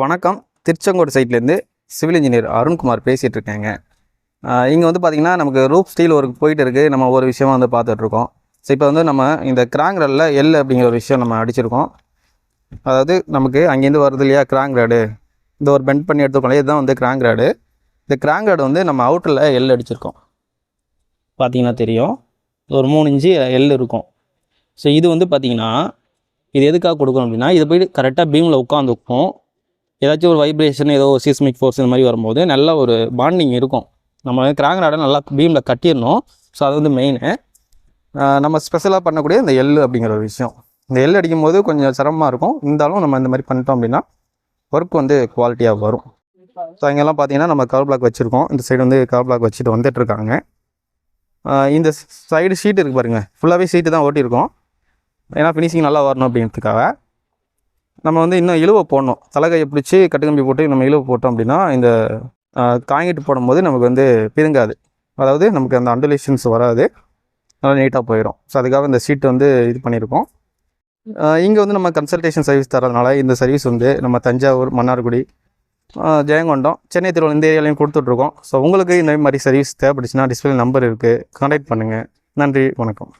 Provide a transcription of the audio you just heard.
வணக்கம். திருச்செங்கோடு சைட்லேருந்து civil engineer Arunkumar பேசிகிட்டு இருக்கேங்க இங்கே வந்து பார்த்திங்கன்னா நமக்கு ரூப் ஸ்டீல் ஒர்க் போயிட்டு இருக்குது நம்ம ஒரு விஷயமா வந்து பார்த்துட்ருக்கோம். ஸோ இப்போ வந்து நம்ம இந்த கிராங்க்ரடில் எல் அப்படிங்கிற ஒரு விஷயம் நம்ம அடிச்சிருக்கோம். அதாவது நமக்கு அங்கேருந்து வருது இல்லையா கிராங்க் ராடு? இந்த ஒரு பெண்ட் பண்ணி எடுத்துக்கோங்க இதுதான் வந்து கிராங் ராடு. இந்த கிராங்க் ராடு வந்து நம்ம அவுட்டரில் எல் அடிச்சிருக்கோம். பார்த்தீங்கன்னா தெரியும். ஒரு மூணு இன்ச்சு எல் இருக்கும். ஸோ இது வந்து பார்த்திங்கன்னா இது எதுக்காக கொடுக்கணும் அப்படின்னா இது போய் கரெக்டாக பீமில் உட்காந்துக்கும் ஏதாச்சும் ஒரு வைப்ரேஷன் ஏதோ ஒரு சீஸ்மிக் ஃபோர்ஸ் இந்த மாதிரி வரும்போது நல்ல ஒரு பாண்டிங் இருக்கும். நம்ம வந்து ராடை நல்லா பீமில் கட்டிடணும். ஸோ அது வந்து மெயினு நம்ம ஸ்பெஷலாக பண்ணக்கூடிய இந்த எள் அப்படிங்கிற ஒரு விஷயம். இந்த எள் அடிக்கும்போது கொஞ்சம் சிரமமாக இருக்கும். இருந்தாலும் நம்ம இந்த மாதிரி பண்ணிட்டோம் அப்படின்னா ஒர்க் வந்து குவாலிட்டியாக வரும். ஸோ அங்கெல்லாம் பார்த்தீங்கன்னா நம்ம கவர் பிளாக் வச்சுருக்கோம். இந்த சைடு வந்து கவர் பிளாக் வச்சுட்டு வந்துட்டுருக்காங்க இந்த சைடு ஷீட் இருக்குது பாருங்கள் ஃபுல்லாகவே ஷீட்டு தான் ஓட்டியிருக்கோம். ஏன்னா ஃபினிஷிங் நல்லா வரணும் அப்படிங்கிறதுக்காக நம்ம வந்து இன்னும் இழுவை போடணும். தலைகையை பிடிச்சி கட்டுக்கம்பி போட்டு நம்ம இழுவை போட்டோம் அப்படின்னா இந்த காங்கிட்டு போடும்போது நமக்கு வந்து பிதுங்காது. அதாவது நமக்கு அந்த அண்டுலேஷன்ஸ் வராது. நல்லா நீட்டாக போயிடும் ஸோ அதுக்காக இந்த சீட் வந்து இது பண்ணியிருக்கோம் இங்கே வந்து நம்ம கன்சல்டேஷன் சர்வீஸ் தரதுனால இந்த சர்வீஸ் வந்து நம்ம தஞ்சாவூர் மன்னார்குடி ஜெயங்கொண்டம் சென்னை திருவள்ளூர் இந்த ஏரியாலையும் கொடுத்துட்ருக்கோம். ஸோ உங்களுக்கு இந்த மாதிரி சர்வீஸ் தேவைப்படுச்சுன்னா டிஸ்பிளே நம்பர் இருக்குது கான்டாக்ட் பண்ணுங்கள் நன்றி. வணக்கம்.